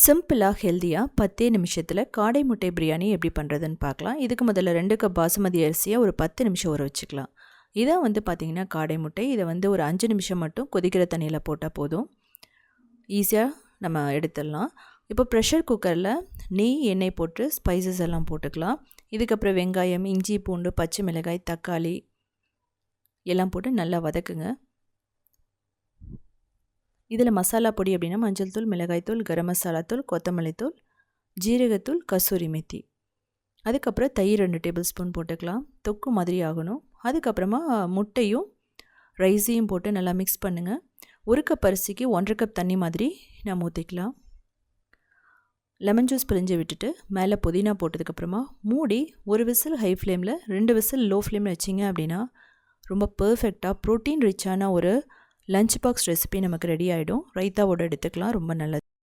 சிம்பிளாக ஹெல்த்தியாக பத்தே நிமிஷத்தில் காடை முட்டை பிரியாணி எப்படி பண்ணுறதுன்னு பார்க்கலாம். இதுக்கு முதல்ல ரெண்டு கப் பாசுமதி அரிசியை ஒரு பத்து நிமிஷம் ஊற வச்சுக்கலாம். இதான் வந்து பார்த்திங்கன்னா காடை முட்டை இதை வந்து ஒரு அஞ்சு நிமிஷம் மட்டும் கொதிக்கிற தண்ணியில் போட்டால் போதும். ஈஸியாக நம்ம எடுத்துடலாம். இப்போ ப்ரெஷர் குக்கரில் நெய் எண்ணெய் போட்டு ஸ்பைசஸ் எல்லாம் போட்டுக்கலாம். இதுக்கப்புறம் வெங்காயம் இஞ்சி பூண்டு பச்சை மிளகாய் தக்காளி எல்லாம் போட்டு நல்லா வதக்குங்க. இதில் மசாலா பொடி அப்படின்னா மஞ்சள் தூள் மிளகாய்த்தூள் கரம் மசாலா தூள் கொத்தமல்லி தூள் ஜீரகத்தூள் கசூரி மெத்தி. அதுக்கப்புறம் தயிர் ரெண்டு டேபிள் ஸ்பூன் போட்டுக்கலாம். தொக்கு மாதிரி ஆகணும். அதுக்கப்புறமா முட்டையும் ரைஸையும் போட்டு நல்லா மிக்ஸ் பண்ணுங்கள் ஒரு கப் அரிசிக்கு ஒன்றரை கப் தண்ணி மாதிரி நம்ம ஊற்றிக்கலாம் லெமன் ஜூஸ் பிழிஞ்சு விட்டுட்டு மேலே புதினா போட்டதுக்கப்புறமா மூடி ஒரு விசில் ஹை ஃப்ளேமில் ரெண்டு விசில் லோ ஃப்ளேமில் வச்சிங்க அப்படின்னா ரொம்ப பர்ஃபெக்டாக ப்ரோட்டீன் ரிச்சான ஒரு லஞ்ச் பாக்ஸ் ரெசிபி நமக்கு ரெடி ஆகிடும் ரைத்தாவோடு எடுத்துக்கலாம் ரொம்ப நல்லது.